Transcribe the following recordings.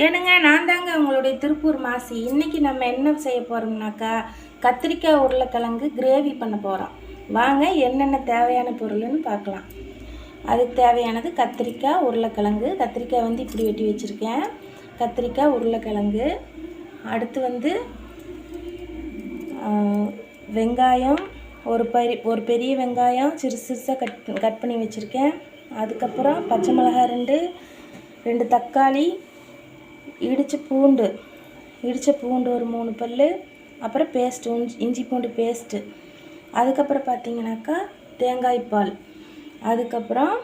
ஏனுங்க நான் தாங்க உங்களுடைய திருப்பூர் மாசி. இன்னைக்கு நம்ம என்ன செய்ய போகிறோம்னாக்கா கத்திரிக்காய் உருளைக்கிழங்கு கிரேவி பண்ண போகிறோம் வாங்க என்னென்ன தேவையான பொருள்னு பார்க்கலாம். அதுக்கு தேவையானது கத்திரிக்காய் உருளைக்கிழங்கு. கத்திரிக்காய் வந்து இப்படி வெட்டி வச்சுருக்கேன். கத்திரிக்காய் உருளைக்கிழங்கு. அடுத்து வந்து வெங்காயம். ஒரு பெரிய ஒரு பெரிய வெங்காயம் சிறு சிறுசாக கட் கட் பண்ணி வச்சுருக்கேன். அதுக்கப்புறம் பச்சை மிளகாய் ரெண்டு ரெண்டு தக்காளி இடித்த பூண்டு இடித்த பூண்டு ஒரு மூணு பல் அப்புறம் பேஸ்ட்டு இஞ்சி இஞ்சி பூண்டு பேஸ்ட்டு அதுக்கப்புறம் பார்த்தீங்கன்னாக்கா தேங்காய் பால். அதுக்கப்புறம்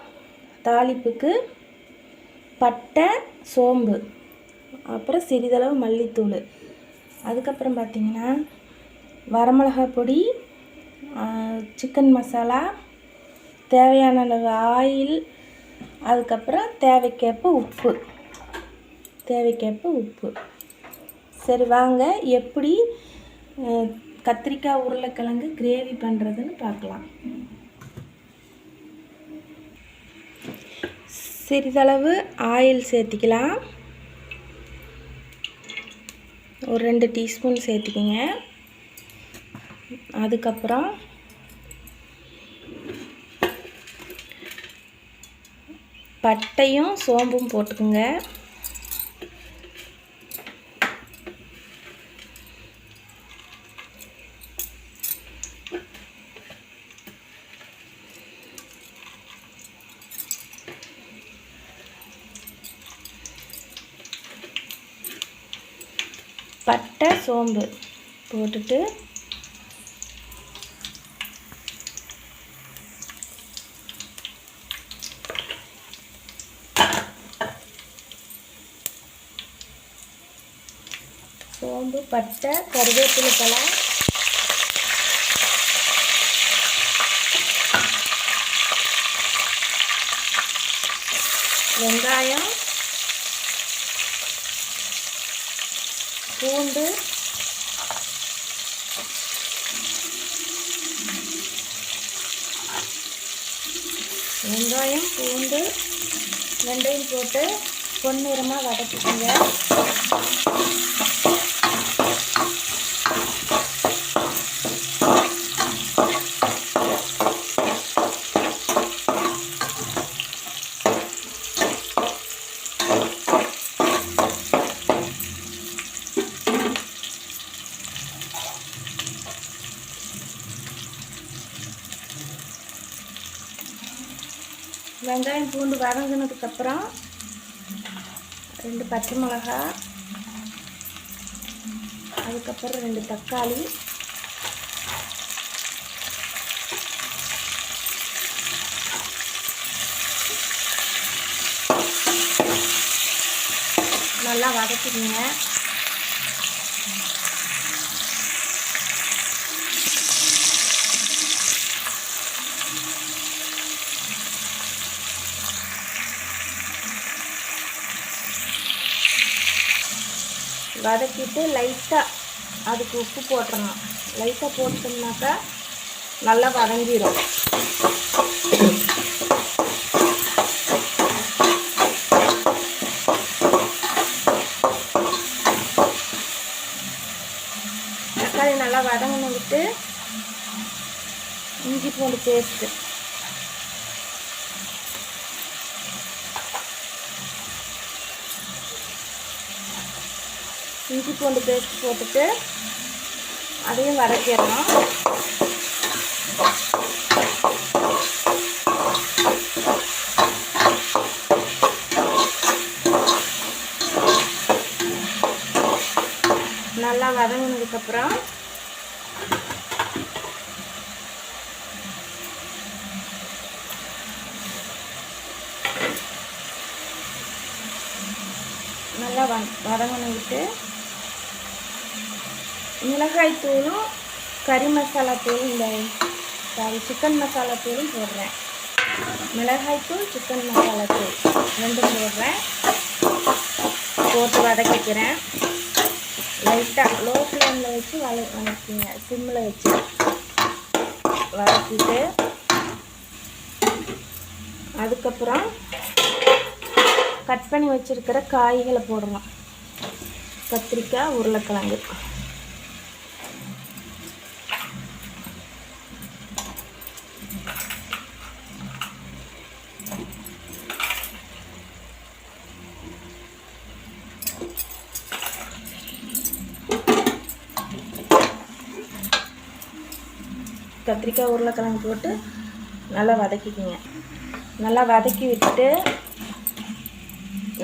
தாளிப்புக்கு பட்டை சோம்பு அப்புறம் சிறிதளவு மல்லித்தூள். அதுக்கப்புறம் பார்த்திங்கன்னா வரமிளகாய் பொடி சிக்கன் மசாலா தேவையான அளவு ஆயில் அதுக்கப்புறம் தேவைக்கேற்ப உப்பு. தேவைக்கேற்ப உப்பு. சரி வாங்க. எப்படி கத்திரிக்காய் உருளைக்கிழங்கு கிரேவி பண்ணுறதுன்னு பார்க்கலாம். சிறிதளவு ஆயில் சேர்த்திக்கலாம். ஒரு ரெண்டு டீஸ்பூன் சேர்த்துக்கிங்க. அதுக்கப்புறம் பட்டையும் சோம்பும் போட்டுக்குங்க. பட்டை சோம்பு போட்டுட்டு சோம்பு பட்டை கருவேப்பிலை தலை வெங்காயம். பூண்டு. வெங்காயம் பூண்டு ரெண்டையும் போட்டு பொன்னிறமாக வதக்கிக்கோங்க. வெங்காயம் பூண்டு வதங்கினதுக்கப்புறம் ரெண்டு பச்சை மிளகா அதுக்கப்புறம் ரெண்டு தக்காளி நல்லா வதக்கிடுங்க. வதக்கிட்டு லைட்டாக அதுக்கு உப்பு போட்டுடணும் லைட்டாக போட்டோம்னாக்கா நல்லா வதங்கிடும் தக்காளி நல்லா வதங்கினு விட்டு இஞ்சி பூண்டு பேஸ்ட்டு இஞ்சி பூண்டு பேஸ்ட் போட்டுட்டு அதையும் வதக்கிடணும். நல்லா வதங்கினதுக்கப்புறம் நல்லா வ வதங்கினுக்கிட்டு மிளகாய் தூளும் கறி மசாலா தூளும் இந்த சாரி சிக்கன் மசாலா தூளும் போடுறேன். மிளகாய் தூள் சிக்கன் மசாலா தூள் ரெண்டும் போடுறேன். போட்டு வதக்கிக்கிறேன். லைட்டாக லோ ஃப்ளேமில் வச்சு வத வதக்கிங்க சிம்மில் வச்சு வதக்கிட்டு அதுக்கப்புறம் கட் பண்ணி வச்சுருக்கிற காய்களை போடணும் கத்திரிக்காய் உருளைக்கிழங்கு. கத்திரிக்காய் உருளைக்கிழங்கு போட்டு நல்லா வதக்கிக்குங்க. நல்லா வதக்கி விட்டுட்டு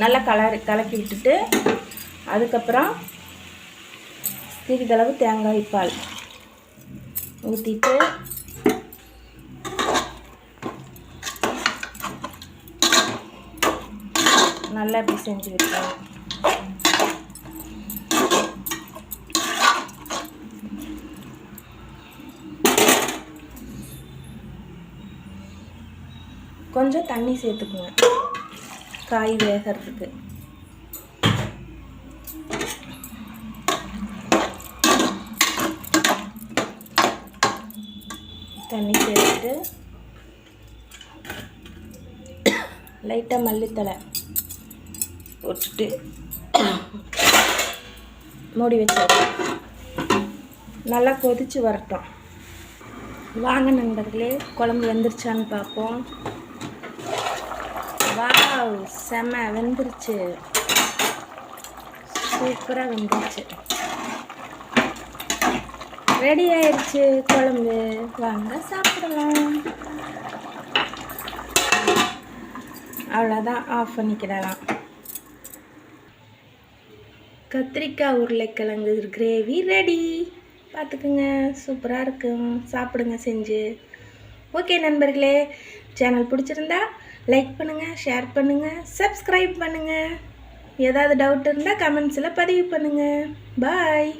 நல்லா கலரி கலக்கி விட்டுட்டு அதுக்கப்புறம் சிறிதளவு தேங்காய் பால் ஊற்றிட்டு நல்லா இப்படி செஞ்சு விட்டுருவோம் கொஞ்சம் தண்ணி சேர்த்துக்குங்க. காய் வேகிறதுக்கு. தண்ணி சேர்த்துட்டு லைட்டாக மல்லித்தலை போட்டுட்டு மூடி வச்சு நல்லா கொதித்து வரட்டும். வாங்க நண்பர்களே குழம்பு வெந்துருச்சான்னு பார்ப்போம். வாவ் செம வெந்துருச்சு. சூப்பராக வெந்துருச்சு. ரெடி ஆயிடுச்சு குழம்பு. வாங்க சாப்பிடலாம். அவ்வளோதான் ஆஃப் பண்ணிக்கிடலாம். கத்திரிக்காய் உருளைக்கிழங்கு கிரேவி ரெடி பார்த்துக்குங்க. சூப்பராக இருக்கும் சாப்பிடுங்க செஞ்சு. ஓகே நண்பர்களே சேனல் பிடிச்சிருந்தா லைக் பண்ணுங்கள் ஷேர் பண்ணுங்கள் சப்ஸ்கிரைப் பண்ணுங்கள் ஏதாவது டவுட் இருந்தால் கமெண்ட்ஸில் பதிவு பண்ணுங்கள் பாய்